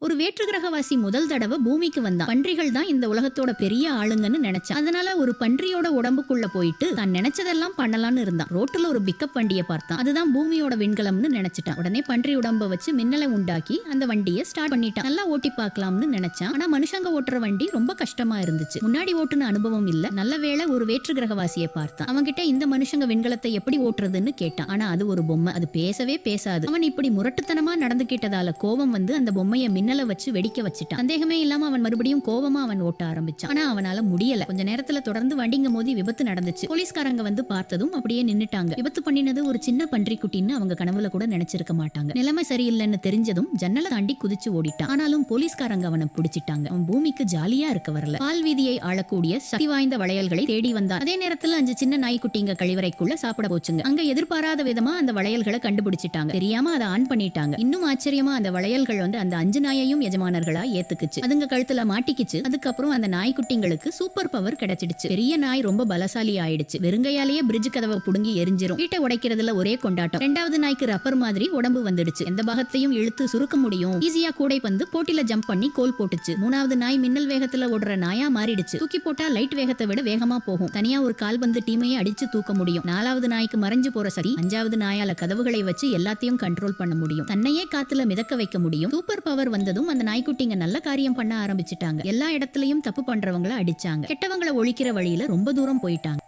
ஒரு வேற்று கிரகவாசி முதல் தடவை பூமிக்கு வந்தான். பன்றிகள் தான் இந்த உலகத்தோட பெரிய ஆளுங்கன்னு நினைச்சான். அதனால ஒரு பன்றியோட உடம்புக்குள்ள போயிட்டு தான் நினைச்சதெல்லாம் பண்ணலாம்னு இருந்தான். ரோட்டுல ஒரு பிக்கப் வண்டியை பார்த்தான். அதுதான் பூமியோட விண்கலம்னு நினைச்சிட்டான். உடனே பன்றி உடம்ப வச்சு மின்னலை உண்டாக்கி அந்த வண்டியை ஸ்டார்ட் பண்ணிட்டான். நல்லா ஓட்டி பார்க்கலாம்னு நினைச்சான். ஆனா மனுஷங்க ஓட்டுற வண்டி ரொம்ப கஷ்டமா இருந்துச்சு. முன்னாடி ஓட்டுன அனுபவம் இல்ல. நல்ல வேளை ஒரு வேற்று கிரகவாசியை பார்த்தான். அவன்கிட்ட இந்த மனுஷங்க விண்கலத்தை எப்படி ஓட்டுறதுன்னு கேட்டான். ஆனா அது ஒரு பொம்மை. அது பேசவே பேசாது. அவன் இப்படி முரட்டுத்தனமா நடந்துகிட்டதால கோபம் வந்து அந்த பொம்மையை மின்னலை வச்சு வெடிக்க வச்சுட்டான். சந்தேகமே இல்லாம அவன் மறுபடியும் கோவமா அவன் ஓட்ட ஆரம்பிச்சான். ஆனா அவனால முடியல. கொஞ்ச நேரத்துல தொடர்ந்து வண்டிங்க மோதி விபத்து நடந்துச்சு. போலீஸ்காரங்க வந்து பார்த்ததும் அப்படியே நின்னுட்டாங்க. விபத்து பண்ணினது ஒரு சின்ன பன்றிக்குட்டின்னு அவங்க கனவுல கூட நினைச்சிருக்க மாட்டாங்க. நிலைமை சரியில்லைன்னு தெரிஞ்சதும் ஜன்னலை தாண்டி குதிச்சு ஓடிட்டான். ஆனாலும் போலீஸ்காரங்க அவனை பிடிச்சிட்டாங்க. அவன் பூமிக்கு ஜாலியா இருக்க வரல. பால் வீதியை ஆளக்கூடிய சக்தி வாய்ந்த வளையல்களை தேடி வந்தான். அதே நேரத்துல அஞ்சு சின்ன நாய்க்குட்டிங்க கழிவறைக்குள்ள சாப்பிட போச்சுங்க. அங்க எதிர்பாராத விதமா அந்த வளையல்களை கண்டுபிடிச்சிட்டாங்க. தெரியாம அதை ஆன் பண்ணிட்டாங்க. இன்னும் ஆச்சரியமா அந்த வளையல்கள் வந்து அந்த அஞ்சு நாய் நாயையும் எஜமானர்களா ஏத்துக்குச்சு. அதுங்க கழுத்துல மாட்டிக்கிச்சு. அதுக்கப்புறம் அந்த நாய்க்குட்டிங்களுக்கு சூப்பர் பவர் கிடைச்சிடுச்சு. பெரிய நாய் ரொம்ப பலசாலி ஆயிடுச்சு. வெறுங்கையாலேயே பிரிட்ஜ் கதவை புடுங்கி எரிஞ்சிரும். வீட்டை உடைக்கிறதுல ஒரே கொண்டாட்டம். ரெண்டாவது நாய்க்கு ரப்பர் மாதிரி உடம்பு வந்துடுச்சு. எந்த பாகத்தையும் இழுத்து சுருக்க முடியும். ஈஸியா கூடை வந்து போட்டில ஜம்ப் பண்ணி கோல் போட்டுச்சு. மூணாவது நாய் மின்னல் வேகத்துல ஓடுற நாயா மாறிடுச்சு. தூக்கி போட்டா லைட் வேகத்தை விட வேகமா போகும். தனியா ஒரு கால் வந்து டீமையே அடிச்சு தூக்க முடியும். நாலாவது நாய்க்கு மறைஞ்சு போற சரி அஞ்சாவது நாயால கதவுகளை வச்சு எல்லாத்தையும் கண்ட்ரோல் பண்ண முடியும். தன்னையே காத்துல மிதக்க வைக்க முடியும். சூப்பர் பவர் வந்ததும் அந்த நாய்க்குட்டிங்க நல்ல காரியம் பண்ண ஆரம்பிச்சிட்டாங்க. எல்லா இடத்துலயும் தப்பு பண்றவங்கள அடிச்சாங்க. கெட்டவங்களை ஒழிக்கிற வழியில ரொம்ப தூரம் போயிட்டாங்க.